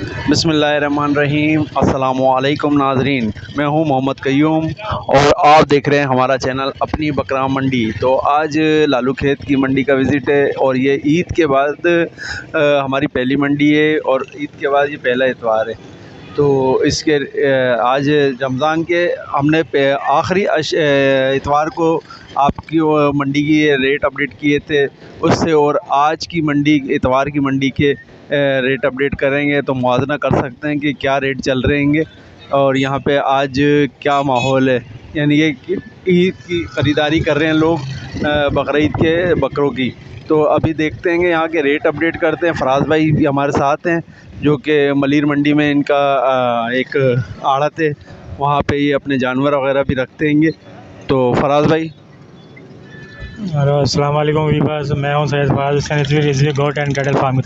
बिसमीम अस्सलामुअलैकुम नाजरीन। मैं हूँ मोहम्मद कयूम और आप देख रहे हैं हमारा चैनल अपनी बकरा मंडी। तो आज लालू खेत की मंडी का विज़िट है और ये ईद के बाद आ, हमारी पहली मंडी है और ईद के बाद ये पहला इतवार है। तो इसके आज रमज़ान के हमने आखिरी इतवार को आपकी मंडी की रेट अपडेट किए थे। उससे और आज की मंडी इतवार की मंडी के रेट अपडेट करेंगे तो मुवजना कर सकते हैं कि क्या रेट चल रहे हैं और यहाँ पे आज क्या माहौल है? यानी ये ईद की ख़रीदारी कर रहे हैं लोग बकरीद के बकरों की। तो अभी देखते हैं यहाँ के रेट अपडेट करते हैं। फराज भाई भी हमारे साथ हैं, जो कि मलिर मंडी में इनका एक आड़त है। वहाँ पे ये अपने जानवर वगैरह भी रखते हैंगे। तो फराज भाई। हेलो, अस्सलाम वालेकुम मैं हूँ Syed Faraz goat and cattle farm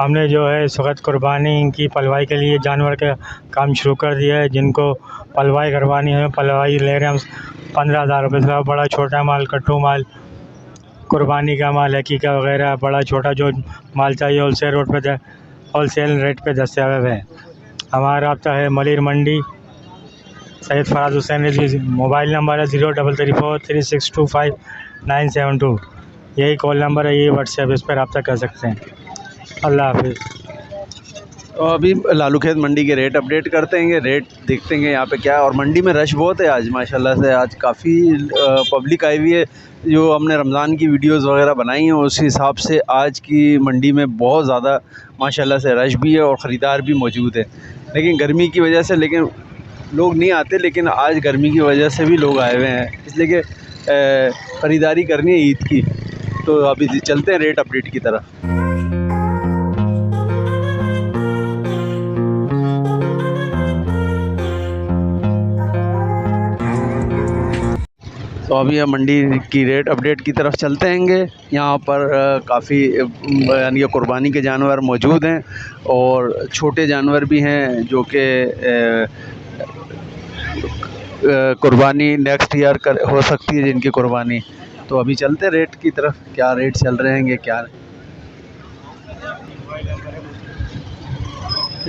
हमने जो है इस वक्त कुर्बानी की पलवाई के लिए जानवर का काम शुरू कर दिया है, जिनको पलवाई करवानी है। पलवाई ले रहे हैं हम, पंद्रह हज़ार रुपये से बड़ा छोटा माल, कट्टू माल, कुर्बानी का माल, हकीका वगैरह, बड़ा छोटा जो माल चाहिए होल सेल रोड पर होल सेल रेट पर दस्तियाब है। हमारा रबता है मलिर मंडी, सैयद फराज हुसैन मोबाइल नंबर है zero double three four three six two five nine seven two. यही कॉल नंबर है यही व्हाट्सएप इस पर रबता कर सकते हैं। अल्लाह हाफिज़। तो अभी लालू खेत मंडी के रेट अपडेट करते हैं रेट देखते हैं यहाँ पे क्या है। और मंडी में रश बहुत है आज, माशाल्लाह से आज काफ़ी पब्लिक आई हुई है। जो हमने रमज़ान की वीडियोस वगैरह बनाई हैं, उस हिसाब से आज की मंडी में बहुत ज़्यादा, माशाल्लाह से रश भी है और ख़रीदार भी मौजूद है। लेकिन गर्मी की वजह से, लेकिन लोग नहीं आते, लेकिन आज गर्मी की वजह से भी लोग आए हुए हैं। इसलिए कि ख़रीदारी करनी है ईद की। तो अभी चलते हैं रेट अपडेट की तरफ़। तो अभी हम मंडी की रेट अपडेट की तरफ़ चलते हैंगे। यहाँ पर काफ़ी यानी कि कुर्बानी के जानवर मौजूद हैं और छोटे जानवर भी हैं जो कि कुर्बानी नेक्स्ट ईयर कर, हो सकती है जिनकी कुर्बानी। तो अभी चलते रेट की तरफ़, क्या रेट चल रहे हैं क्या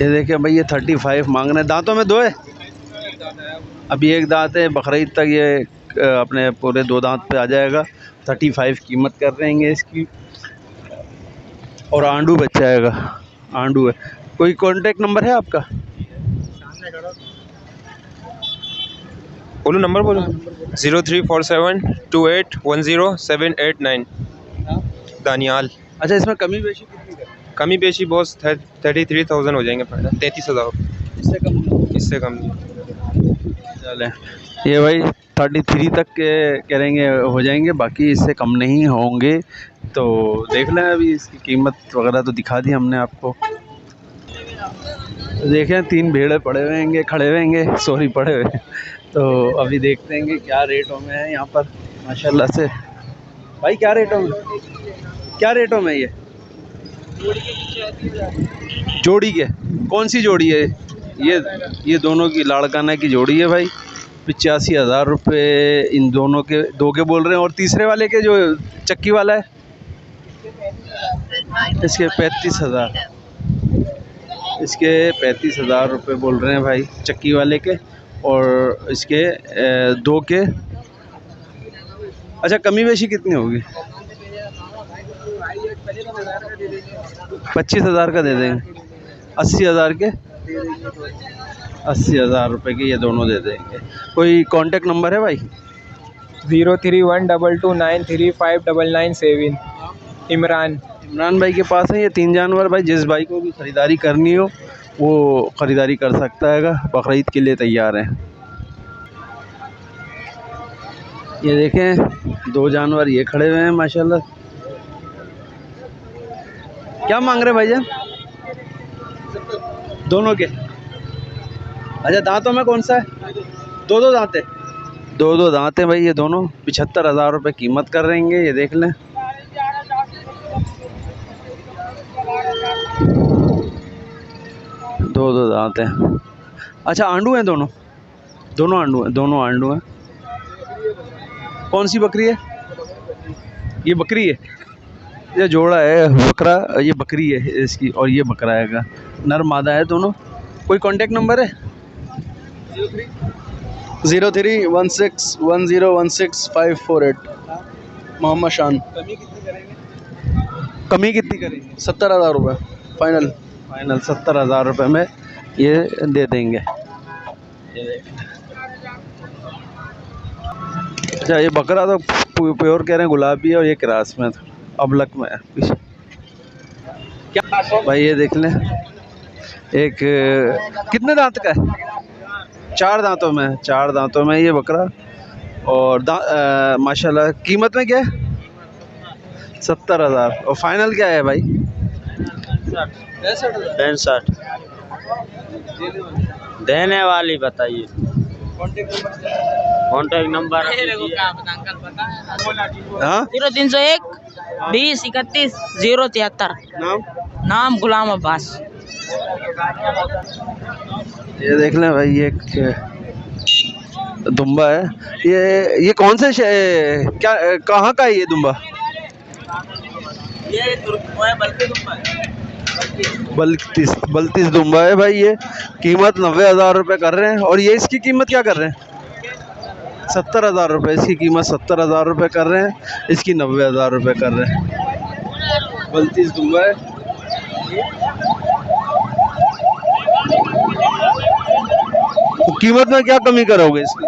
ये देखिए भाई, ये थर्टी फाइव मांग रहे हैं। दांतों में दो है? अभी एक दांत है, बकरीद तक ये अपने पूरे दो दांत पे आ जाएगा। थर्टी फाइव कीमत कर रहे हैं इसकी। और आंडू बच जाएगा। आंडू है। कोई कॉन्टेक्ट नंबर है आपका? बोलो नंबर बोलो। Zero three four seven two eight one zero seven eight nine Daniyal. अच्छा इसमें कमी बेशी कितनी कमी बेशी बहुत थर्टी थ्री थाउज़ेंड हो जाएँगे तैंतीस हज़ार। इससे कम इससे कम चलें ये भाई थर्टी थ्री तक के करेंगे, हो जाएँगे, बाकी इससे कम नहीं होंगे। तो देख लें अभी इसकी कीमत वगैरह तो दिखा दी हमने आपको। देखें, तीन भेड़े पड़े हुए हैं, खड़े हुएँगे सॉरी, पड़े हुए तो अभी देखते हैं कि क्या रेटों में है यहाँ पर, माशाल्लाह से। भाई, क्या रेटों में? क्या रेटों में ये? जोड़ी के। कौन सी जोड़ी है? ये ये दोनों की, लाड़काना की जोड़ी है भाई। पचासी हज़ार रुपये इन दोनों के, दो के बोल रहे हैं और तीसरे वाले के जो चक्की वाला है? इसके पैंतीस हज़ार। इसके पैंतीस हज़ार रुपये बोल रहे हैं भाई चक्की वाले के और इसके दो के। अच्छा कमी बेशी कितनी होगी? पच्चीस हज़ार का दे देंगे। अस्सी हज़ार के? अस्सी हज़ार रुपये के ये दोनों दे देंगे। कोई कांटेक्ट नंबर है भाई? Zero three one double two nine three five double nine seven. Imran. Imran भाई के पास है ये तीन जानवर भाई जिस भाई को भी ख़रीदारी करनी हो वो ख़रीदारी कर सकता है बकरीद के लिए तैयार हैं। ये देखें दो जानवर ये खड़े हुए हैं माशाल्लाह। क्या मांग रहे भाई भाईजान दोनों के। अच्छा दांतों में कौन सा है? दो दो दांत। दो दो दांत भाई, ये दोनों। पिछहत्तर हज़ार रुपये कीमत कर रहेंगे ये देख लें। दो दो दांत। हैं अच्छा आंडू हैं दोनों? दोनों आंडू हैं, दोनों आंडू हैं। कौन सी बकरी है? ये बकरी है। ये जोड़ा है, बकरा, ये बकरी है इसकी, और ये बकरा है। नर मादा है दोनों। कोई कांटेक्ट नंबर है? Zero three one six one zero one six five four eight. Mohammad Shan. कमी कितनी करेंगे? सत्तर हज़ार रुपये फाइनल फाइनल सत्तर हज़ार रुपये में ये दे देंगे। अच्छा ये बकरा तो प्योर कह रहे हैं गुलाबी है और ये क्रास में था अबलक में है पीछे। क्या भाई ये देख लें। एक कितने दांत का है? चार दांतों में चार दांतों में ये बकरा। और माशाल्लाह कीमत में क्या है? सत्तर हज़ार। और फाइनल क्या है भाई? पैंसठ। देने वाली बताइए। कॉन्टेक्ट नंबर हाँ? ज़ीरो तीन सौ एक बीस इकतीस ज़ीरो तिहत्तर। नाम? नाम गुलाम अब्बास। ये देख लें भाई ये एक दुम्बा है। ये ये कौन से क्या कहाँ का है ये दुम्बा? ये बल्कि बल्तीस बल्तीस दुम्बा है भाई ये। कीमत नब्बे हज़ार रुपये कर रहे हैं। और ये इसकी कीमत क्या कर रहे हैं? सत्तर हज़ार रुपये इसकी कीमत सत्तर हज़ार रुपये कर रहे हैं। इसकी नब्बे हज़ार रुपये कर रहे हैं। बल्तीस दुम्बा है। कीमत में क्या कमी करोगे इसकी?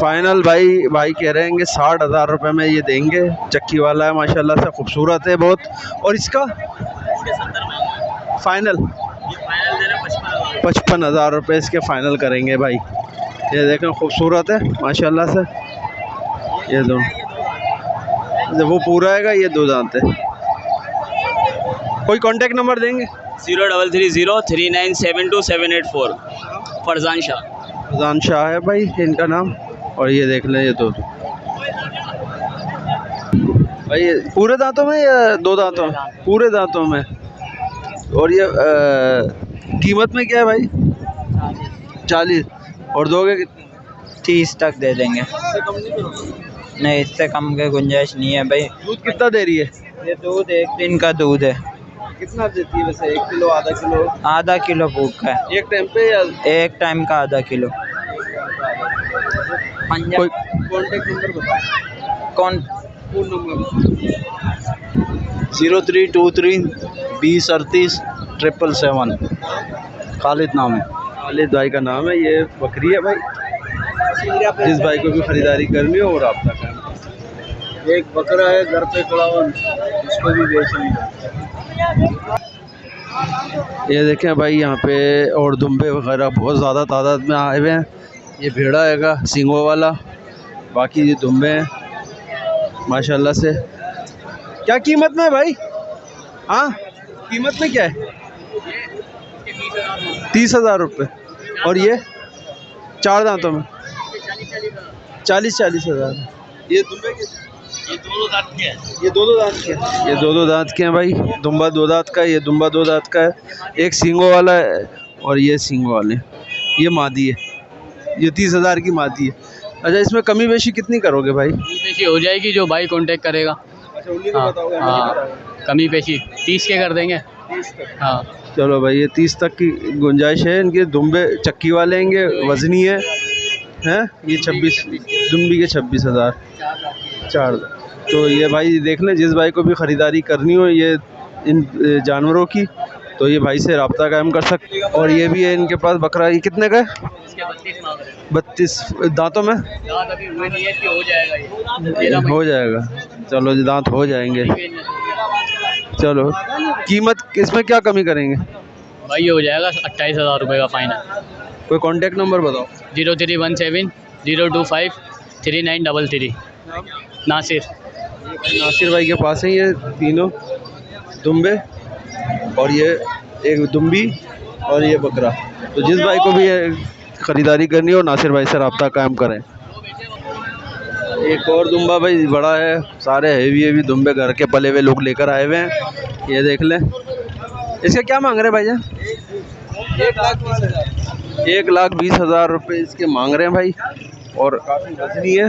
फाइनल भाई भाई कह रहे हैं कि साठ हज़ार रुपये में ये देंगे। चक्की वाला है, माशाल्लाह से खूबसूरत है बहुत। और इसका? फाइनल पचपन हज़ार रुपये इसके फ़ाइनल करेंगे भाई। ये देखें, खूबसूरत है, माशाल्लाह से। ये दोनों जब वो पूरा आएगा, ये दो है। कोई कांटेक्ट नंबर देंगे? Zero double three zero three nine seven two seven eight four. Farjan Shah. Farjan Shah है भाई इनका नाम। और ये देख लें ये दो भाई पूरे दांतों में या दो दांतों? में पूरे दांतों में। और ये अ, कीमत में क्या है भाई? चालीस। और दोगे कितने? तीस तक दे देंगे। नहीं इससे कम के गुंजाइश नहीं है भाई। दूध कितना दे रही है? ये दूध एक दिन का दूध है। कितना देती है वैसे? एक किलो आधा किलो? आधा किलो भूख का है। एक टाइम पे या एक टाइम का आधा किलो। कोई कांटेक्ट नंबर बताओ। कौन? Phone number zero three two three बीस अड़तीस ट्रिपल सेवन। खालिद नाम है। खालिद भाई का नाम है ये बकरी है भाई। जिस भाई को भी ख़रीदारी करनी हो और आपका करें। एक बकरा है घर पे खड़ा हुआ उसको भी बेचनी ये देखें भाई, यहाँ पे और दुम्बे वगैरह बहुत ज़्यादा तादाद में आए हुए हैं। ये भेड़ा हैगा, सिंगों वाला। बाकी ये दुम्बे हैं, माशाल्लाह से। क्या कीमत में भाई? हाँ? कीमत में क्या है? तीस हज़ार रुपये। और ये? चार दांतों में। चालीस चालीस हज़ार। ये दुम्बे के ये दो दो दांत के हैं। ये दो दो दांत के हैं। ये दो दो दांत के हैं भाई। दुम्बा दो दांत का है ये दुम्बा दो दांत का है। एक सींगों वाला है और ये सींगों वाले। ये मादी है। ये तीस हज़ार की मादी है। अच्छा इसमें कमी बेशी कितनी करोगे भाई? पेशी हो जाएगी जो भाई कॉन्टेक्ट करेगा। अच्छा हाँ हाँ। कमी पेशी तीस के कर देंगे। हाँ। चलो भाई ये तीस तक की गुंजाइश है। इनके दुम्बे चक्की वाले हैं वजनी है। हैं? ये छब्बीस दुम्बी के छब्बीस हज़ार। चार तो ये भाई देख लें जिस भाई को भी ख़रीदारी करनी हो ये इन जानवरों की तो ये भाई से रबता कायम कर सकते और ये भी है इनके पास बकरा। ये कितने का है? बत्तीस दांतों में? है हो जाएगा हो जाएगा। चलो जी दांत हो जाएँगे। चलो कीमत इसमें क्या कमी करेंगे? भाई हो जाएगा अट्ठाईस हज़ार रुपये का फाइनल। कोई कांटेक्ट नंबर बताओ। Zero three one seven zero two five three nine double three. Nasir. Nasir भाई के पास है ये तीनों। दुम्बे और ये एक दुम्बी और ये बकरा। तो जिस भाई को भी ये ख़रीदारी करनी हो नासिर भाई से रबता कायम करें। एक और दुम्बा भाई बड़ा है सारे हेवी हेवी दुम्बे घर के पले हुए लोग लेकर आए हुए हैं। ये देख लें। इसके क्या मांग रहे हैं भाईजान एक लाख बीस हज़ार। रुपये इसके मांग रहे हैं भाई। और काफ़ी वजनी है।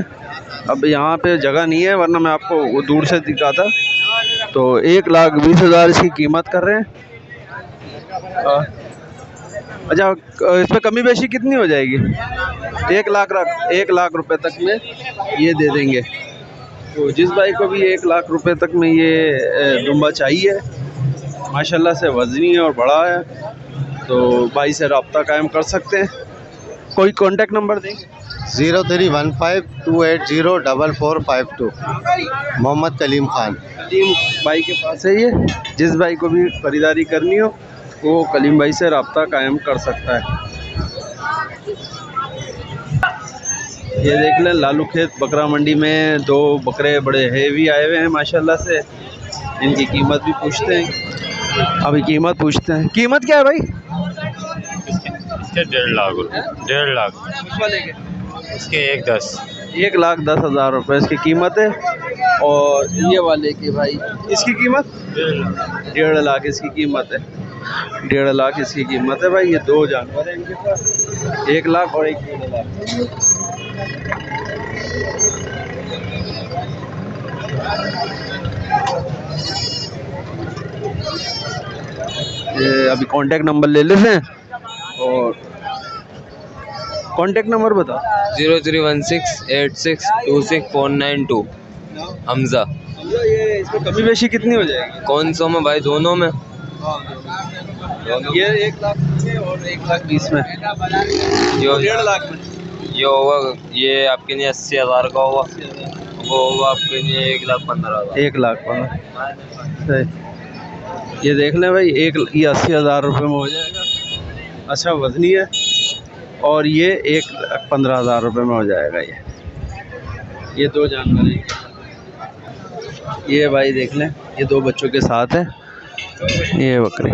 अब यहाँ पे जगह नहीं है, वरना मैं आपको दूर से दिखाता। तो एक लाख बीस हज़ार इसकी कीमत कर रहे हैं। हाँ। अच्छा इस पर कमी बेशी कितनी हो जाएगी? एक लाख एक लाख रुपए तक में ये दे देंगे। तो जिस भाई को भी एक लाख रुपए तक में ये दुम्बा चाहिए, माशाल्लाह से वजनी है और बड़ा है। तो भाई से रबता कायम कर सकते हैं। कोई कांटेक्ट नंबर देंगे? Zero three one five two eight zero double four five two. Mohammad Kaleem Khan. Kaleem भाई के पास है ये। जिस भाई को भी ख़रीदारी करनी हो वो कलीम भाई से रबता कायम कर सकता है। ये देख लें लालू खेत बकरा मंडी में दो बकरे बड़े हेवी आए हुए हैं माशाल्लाह से। इनकी कीमत भी पूछते हैं। अभी कीमत पूछते हैं। कीमत क्या है भाई? इसके डेढ़ लाख डेढ़ लाख। इसके एक दस। एक लाख दस हज़ार रुपये इसकी कीमत है? और ये वाले की भाई इसकी कीमत? डेढ़ लाख। इसकी कीमत है। डेढ़ लाख इसकी कीमत है भाई। ये दो जानवर हैं इनके पास। एक लाख और एक डेढ़ लाख। ये अभी कांटेक्ट नंबर ले लेते हैं। और कांटेक्ट नंबर बताओ। Zero three one six eight six two six four nine two. Hamza. ये इसमें कमी बेशी कितनी हो जाएगी कौन सा में? भाई दोनों में। ये एक लाख में और एक लाख बीस में। जो डेढ़ लाख में। ये होगा ये आपके लिए अस्सी हज़ार का होगा। वो होगा आपके लिए एक लाख पंद्रह हज़ार। एक लाख पंद्रह। सही। ये देख लें भाई एक ये अस्सी हज़ार रुपये में हो जाएगा। अच्छा वजनी है और ये एक लाख पंद्रह हज़ार रुपये में हो जाएगा ये। ये दो जानवर हैं। ये भाई देख लें ये दो बच्चों के साथ है ये बकरी।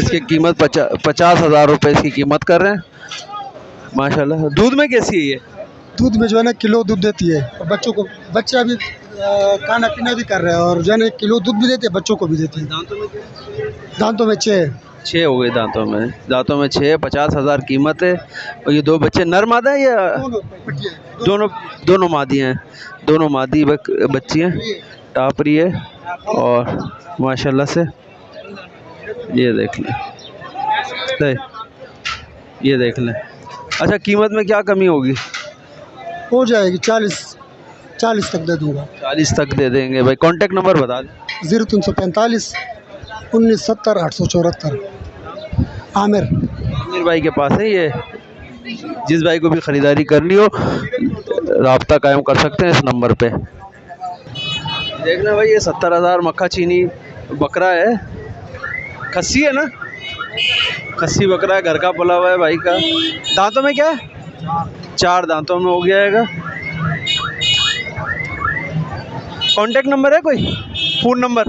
इसकी कीमत पचा पचास हज़ार रुपये इसकी कीमत कर रहे हैं। माशाल्लाह दूध में कैसी है ये? दूध में जो है ना किलो दूध देती है। और बच्चों को बच्चे अ, खाना पीना भी कर रहे हैं और जो है किलो दूध भी देते हैं बच्चों को भी देते हैं। दांतों में दांतों में छः। छः हो गए दांतों में। दांतों में छः पचास हज़ार कीमत है। और ये दो बच्चे नर मादा है या दोनों दोनों मादी हैं। दोनों मादी बच्ची हैं। टापरी है और माशाल्लाह से ये देख लें। सही ये देख लें। अच्छा कीमत में क्या कमी होगी? हो जाएगी चालीस। चालीस तक दे दूँगा। चालीस तक दे देंगे भाई। कांटेक्ट नंबर बता दें। ज़ीरो तीन सौ पैंतालीस उन्नीस सत्तर आठ सौ चौहत्तर। आमिर। आमिर भाई के पास है ये। जिस भाई को भी ख़रीदारी करनी हो रबता कायम कर सकते हैं इस नंबर पे। देखना भाई ये सत्तर हज़ार मक्खा चीनी बकरा है। खस्सी है ना? खस्सी बकरा है घर का पला हुआ है भाई का। दांतों में क्या है? चार दांतों में हो गया हैगा कांटेक्ट नंबर है कोई? फ़ोन नंबर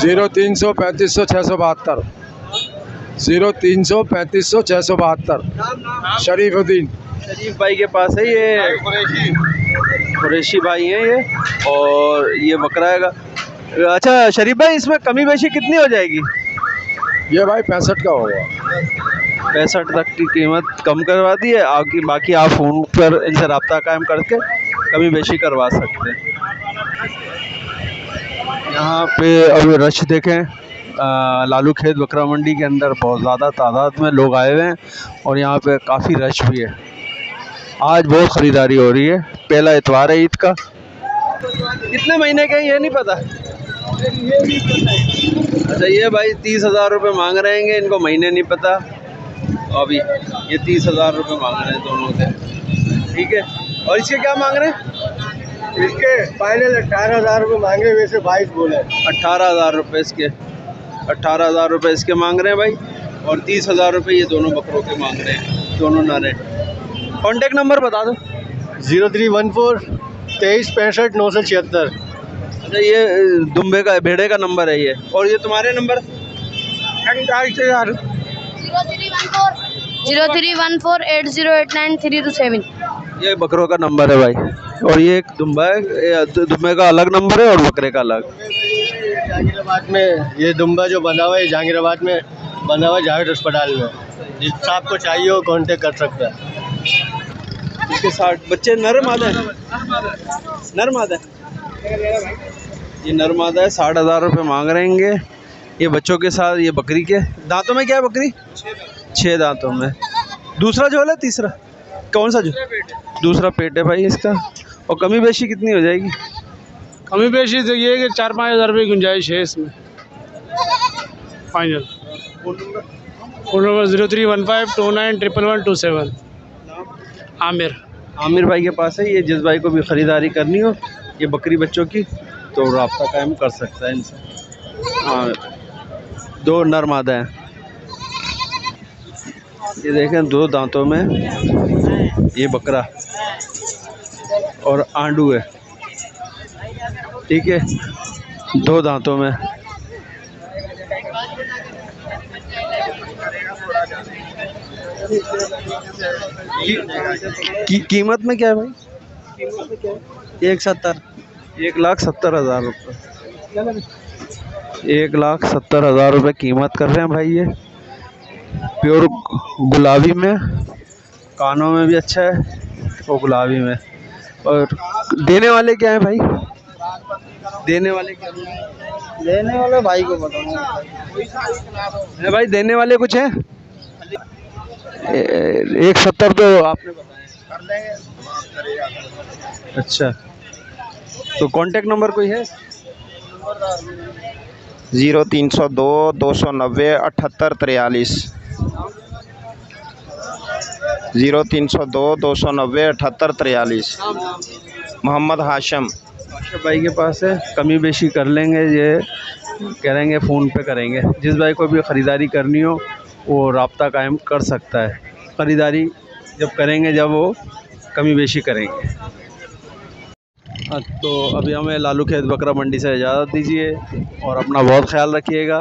ज़ीरो तीन सौ पैंतीस सौ छः सौ बहत्तर। ज़ीरो तीन सौ पैंतीस सौ छः सौ बहत्तर। शरीफुद्दीन। शरीफ भाई के पास है ये। कुरैशी। भाई हैं ये और ये बकरा है अच्छा शरीफ भाई इसमें कमी बेशी कितनी हो जाएगी? ये भाई पैंसठ का होगा। पैंसठ तक की कीमत कम करवा दी है आगे बाकी आप फ़ोन पर इनसे रबता कायम करके। कमी बेशी करवा सकते हैं। यहाँ पे अभी रश देखें लालू खेत बकरा मंडी के अंदर बहुत ज़्यादा तादाद में लोग आए हुए हैं और यहाँ पे काफ़ी रश भी है। आज बहुत ख़रीदारी हो रही है पहला इतवार है ईद का। कितने महीने का ये नहीं पता? अच्छा ये भाई तीस हज़ार रुपये मांग रहे हैं इनको महीने नहीं पता। अभी ये तीस हज़ार रुपये मांग रहे हैं दोनों के। ठीक है? और इसके क्या मांग रहे हैं? इसके फाइनल अठारह हज़ार रुपये मांगे वैसे बाईस बोले। अट्ठारह हज़ार रुपये इसके अट्ठारह हज़ार रुपये इसके मांग रहे हैं भाई और तीस हज़ार रुपये ये दोनों बकरों के मांग रहे हैं दोनों नारे। कॉन्टेक्ट नंबर बता दो। ज़ीरो थ्री वन फोर तेईस पैंसठ नौ सौ छिहत्तर। अच्छा ये दुम्बे का भेड़े का नंबर है ये और ये तुम्हारे number zero three one four eight zero eight nine three two seven. ये बकरों का नंबर है भाई। और ये एक दुम्बा है ये दुम्बे का अलग नंबर है और बकरे का अलग। जहांगीराबाद में ये दुम्बा जो बना हुआ है जहांगीराबाद में बना हुआ जावेद अस्पताल में। जिस आपको चाहिए वो कॉन्टेक्ट कर सकता है। इसके साठ बच्चे नर मादा है। नर मादा ये नर मादा है साठ हज़ार रुपये मांग रहे हैं। ये। ये बच्चों के साथ ये बकरी के। दांतों में क्या है बकरी? छः दांतों में। दूसरा जो है तीसरा? कौन सा जो? दूसरा पेट है। भाई इसका। और कमी बेशी कितनी हो जाएगी? कमी पेशी तो ये है कि चार पाँच हज़ार रुपये की गुंजाइश है इसमें। Final phone number zero three one five two nine triple one two seven Aamir. Aamir भाई के पास है ये जिस भाई को भी ख़रीदारी करनी हो ये बकरी बच्चों की तो रबता कायम कर सकता है इनसे। हाँ दो नर मादा हैं। ये देखें दो दांतों में ये बकरा और आंडू है। ठीक है? दो दांतों में। की, की, कीमत में क्या है भाई? एक सत्तर। एक लाख सत्तर हज़ार रुपये एक लाख सत्तर हज़ार रुपये कीमत कर रहे हैं भाई ये। प्योर गुलाबी में। कानों में भी अच्छा है और गुलाबी में। और देने वाले क्या हैं भाई? देने वाले क्या हैं? लेने वाले भाई को बताऊँ है भाई देने वाले कुछ हैं? एक सत्तर तो आपने बताया। अच्छा। तो कांटेक्ट नंबर कोई है? ज़ीरो तीन सौ दो दो सौ नब्बे अठहत्तर तिरयालीस ज़ीरो तीन सौ दो दो सौ नब्बे, अठहत्तर, तिरयालीस। मोहम्मद हाशम। अच्छा भाई के पास है, कमी बेशी कर लेंगे, ये करेंगे, फ़ोन पे करेंगे। जिस भाई को भी ख़रीदारी करनी हो, वो रबता कायम कर सकता है। ख़रीदारी जब करेंगे, जब वो कमी बेशी करेंगे। तो अभी हमें लालू खेत बकरा मंडी से इजाज़त दीजिए और अपना बहुत ख्याल रखिएगा।